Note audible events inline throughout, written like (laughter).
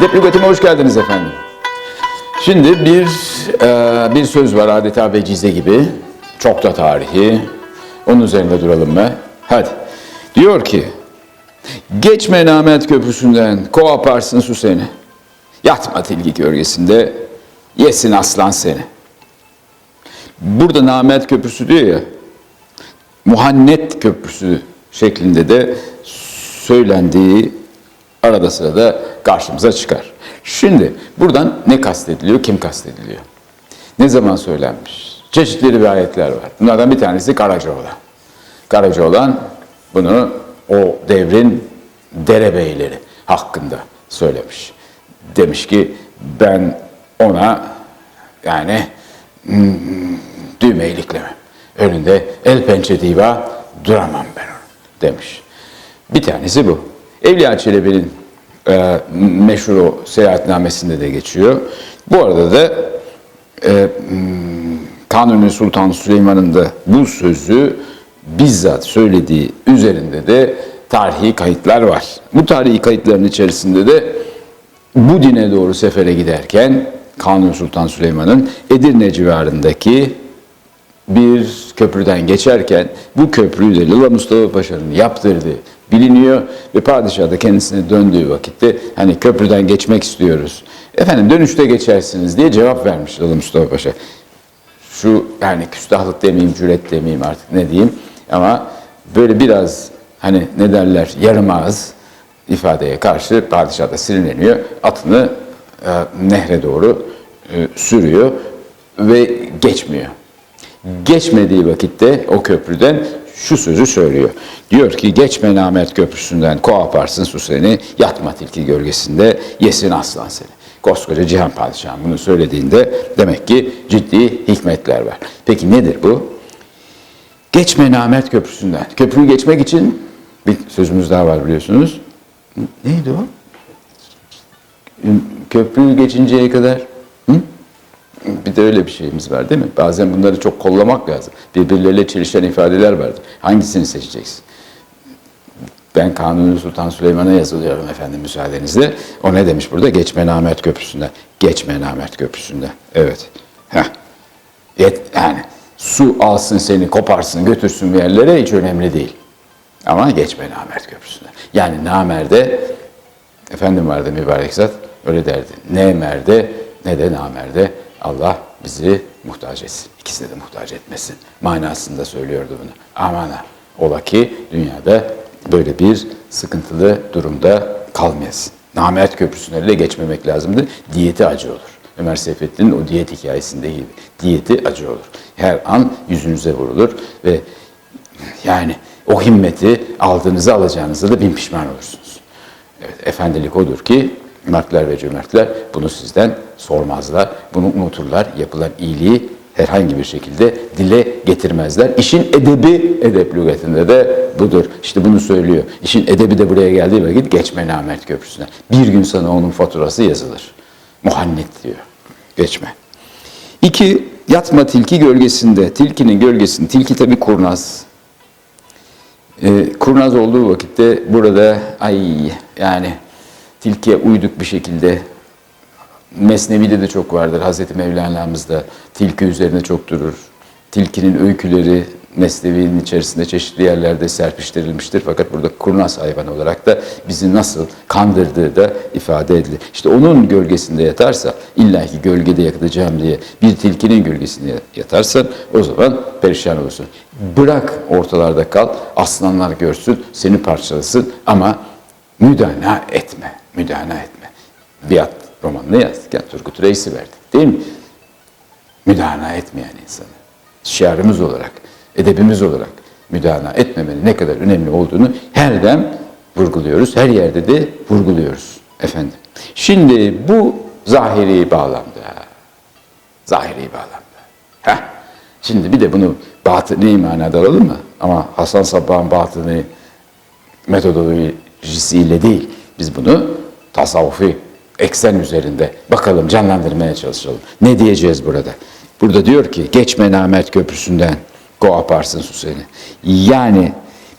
Edep Lügatıma hoş geldiniz efendim. Şimdi bir e, bir söz var adeta vecize gibi. Çok da tarihi. Onun üzerinde duralım mı? Hadi. Diyor ki, geçme Namet Köprüsü'nden, kovaparsın su seni. Yatma tilki gölgesinde, yesin aslan seni. Burada Namet Köprüsü diyor ya, Muhannet Köprüsü şeklinde de söylendiği arada sırada karşımıza çıkar. Şimdi buradan ne kastediliyor, kim kastediliyor? Ne zaman söylenmiş? Çeşitli rivayetler var. Bunlardan bir tanesi Karacaoğlan. Karacaoğlan bunu o devrin derebeyleri hakkında söylemiş. Demiş ki ben ona yani hmm, düğme iliklemem. Önünde el pençe diva duramam ben onu demiş. Bir tanesi bu. Evliya Çelebi'nin e, meşhur o seyahatnamesinde de geçiyor. Bu arada da e, hmm, Kanuni Sultan Süleyman'ın da bu sözü bizzat söylediği üzerinde de tarihi kayıtlar var. Bu tarihi kayıtların içerisinde de bu dine doğru sefere giderken Kanuni Sultan Süleyman'ın Edirne civarındaki bir köprüden geçerken bu köprüyü de Lala Mustafa Paşa'nın yaptırdığı biliniyor ve padişah da kendisine döndüğü vakitte hani köprüden geçmek istiyoruz. Efendim dönüşte geçersiniz diye cevap vermiş Lala Mustafa Paşa. Şu yani küstahlık demeyeyim, cüret demeyeyim artık ne diyeyim ama böyle biraz hani ne derler yarım ağız ifadeye karşı padişah da sinirleniyor. Atını e, nehre doğru e, sürüyor ve geçmiyor. Geçmediği vakitte o köprüden şu sözü söylüyor. Diyor ki geçme Namet Köprüsü'nden kovaparsın su seni, yatma tilki gölgesinde yesin aslan seni. Koskoca Cihan Padişah'ın bunu söylediğinde demek ki ciddi hikmetler var. Peki nedir bu? Geçme Namet Köprüsü'nden. Köprüyü geçmek için bir sözümüz daha var biliyorsunuz. Neydi o? Köprüyü geçinceye kadar de öyle bir şeyimiz var değil mi? Bazen bunları çok kollamak lazım. Birbirleriyle çelişen ifadeler vardır. Hangisini seçeceksin? Ben Kanuni Sultan Süleyman'a yazılıyorum efendim müsaadenizle. O ne demiş burada? Geçme Namet Köprüsü'nden. Geçme Namet Köprüsü'nden. Evet. Yet, yani su alsın seni, koparsın, götürsün bir yerlere hiç önemli değil. Ama geçme Namet Köprüsü'nden. Yani namerde, efendim vardı mübarek zat, öyle derdi. Ne merde ne de namerde Allah bizi muhtaç etsin. İkisine de muhtaç etmesin. Manasında söylüyordu bunu. Aman ha. Ola ki dünyada böyle bir sıkıntılı durumda kalmayasın. Namert köprüsüne de geçmemek lazımdı. Diyeti acı olur. Ömer Seyfettin'in o diyet hikayesinde gibi. Diyeti acı olur. Her an yüzünüze vurulur ve yani o himmeti aldığınızı alacağınızda da bin pişman olursunuz. Evet, efendilik odur ki mertler ve cömertler bunu sizden sormazlar. Bunu unuturlar. Yapılan iyiliği herhangi bir şekilde dile getirmezler. İşin edebi, edep lügatında da budur. İşte bunu söylüyor. İşin edebi de buraya geldiği vakit geçme namert köprüsüne. Bir gün sana onun faturası yazılır. Muhannet diyor. Geçme. İki, yatma tilki gölgesinde. Tilkinin gölgesinde. Tilki tabi kurnaz. Ee, kurnaz olduğu vakitte burada ay yani tilkiye uyduk bir şekilde Mesnevi'de de çok vardır. Hazreti Mevlana'mız tilki üzerine çok durur. Tilkinin öyküleri Mesnevi'nin içerisinde çeşitli yerlerde serpiştirilmiştir. Fakat burada kurnaz hayvan olarak da bizi nasıl kandırdığı da ifade edilir. İşte onun gölgesinde yatarsa, illaki gölgede yatacağım diye bir tilkinin gölgesinde yatarsan o zaman perişan olursun. Bırak ortalarda kal, aslanlar görsün, seni parçalasın ama müdana etme, müdana etme. Biat romanını yazdıkken Turgut Reis'i verdik değil mi? Müdana etmeyen insanı. Şiarımız olarak, edebimiz olarak müdana etmemenin ne kadar önemli olduğunu her dem vurguluyoruz. Her yerde de vurguluyoruz efendim. Şimdi bu zahiri bağlamda. Zahiri bağlamda. Heh. Şimdi bir de bunu batıni manada alalım mı? Ama Hasan Sabbah'ın batıni metodolojisiyle değil. Biz bunu tasavvufi eksen üzerinde bakalım canlandırmaya çalışalım. Ne diyeceğiz burada? Burada diyor ki geçme Namert Köprüsü'nden go aparsın su seni. Yani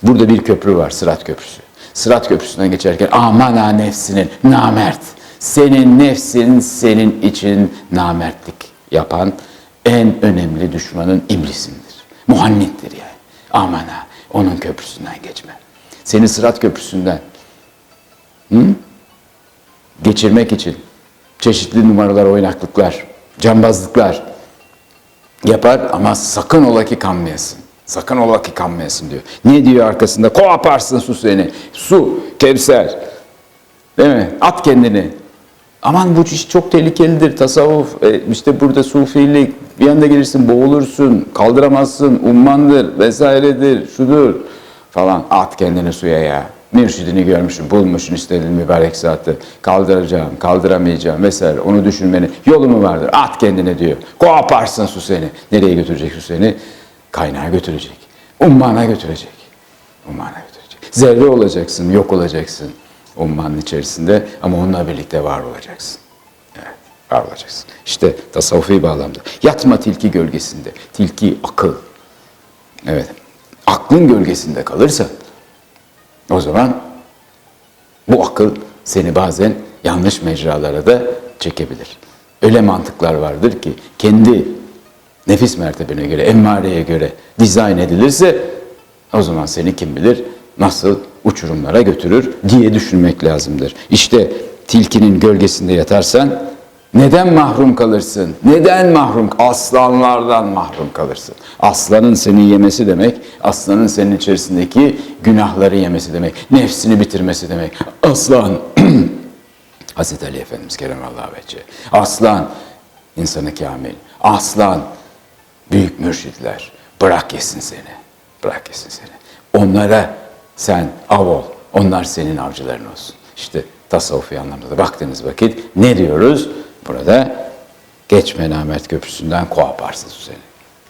burada bir köprü var Sırat Köprüsü. Sırat Köprüsü'nden geçerken aman ha nefsinin namert Senin nefsin senin için namertlik yapan en önemli düşmanın iblisindir. Muhannittir yani. Aman ha onun köprüsünden geçme. Seni sırat köprüsünden geçirmek için çeşitli numaralar, oynaklıklar, cambazlıklar yapar ama sakın ola ki kanmayasın. Sakın ola ki kanmayasın diyor. Niye diyor arkasında? Kovaparsın su seni. Su, Kevser. Değil mi? At kendini. Aman bu iş çok tehlikelidir. Tasavvuf, e, işte burada sufilik, bir anda gelirsin boğulursun, kaldıramazsın, ummandır vesairedir, şudur falan. At kendini suya ya. Mürşidini görmüşsün, bulmuşsun istediğin mübarek saati. Kaldıracağım, kaldıramayacağım vesaire. Onu düşünmeni yolu mu vardır? At kendine diyor. Koparsın su seni. Nereye götürecek su seni? Kaynağa götürecek. Ummana götürecek. Ummana götürecek. Zerre olacaksın, yok olacaksın ummanın içerisinde ama onunla birlikte var olacaksın. Evet, var olacaksın. İşte tasavvufi bağlamda. Yatma tilki gölgesinde. Tilki akıl. Evet. Aklın gölgesinde kalırsa o zaman bu akıl seni bazen yanlış mecralara da çekebilir. Öyle mantıklar vardır ki kendi nefis mertebene göre, emmareye göre dizayn edilirse o zaman seni kim bilir nasıl uçurumlara götürür diye düşünmek lazımdır. İşte tilkinin gölgesinde yatarsan neden mahrum kalırsın? Neden mahrum? Aslanlardan mahrum kalırsın. Aslanın seni yemesi demek, aslanın senin içerisindeki günahları yemesi demek, nefsini bitirmesi demek. Aslan, (clears throat) Hazreti Ali Efendimiz Keremallahu Vecce. Aslan, insanı kamil. Aslan, büyük mürşitler. Bırak yesin seni. Bırak yesin seni. Onlara sen av ol. Onlar senin avcıların olsun. İşte tasavvufi anlamda da baktığınız vakit ne diyoruz? Burada geçme namert köprüsünden kovaparsın seni.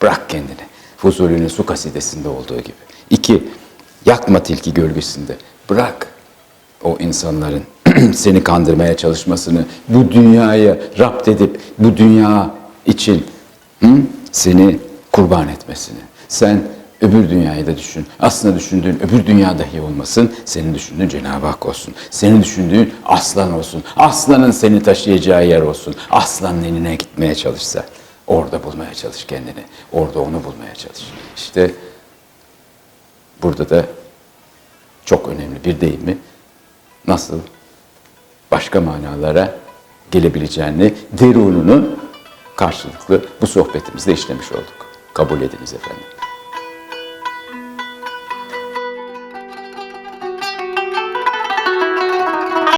Bırak kendini. Fuzuli'nin su kasidesinde olduğu gibi. İki, yakma tilki gölgesinde. Bırak o insanların (clears throat) seni kandırmaya çalışmasını, bu dünyayı rapt edip bu dünya için hı, seni kurban etmesini. Sen öbür dünyayı da düşün. Aslında düşündüğün öbür dünya dahi olmasın. Senin düşündüğün Cenab-ı Hak olsun. Senin düşündüğün aslan olsun. Aslanın seni taşıyacağı yer olsun. Aslanın eline gitmeye çalışsa. Orada bulmaya çalış kendini. Orada onu bulmaya çalış. İşte burada da çok önemli bir deyimi nasıl başka manalara gelebileceğini, derununu karşılıklı bu sohbetimizde işlemiş olduk. Kabul ediniz efendim.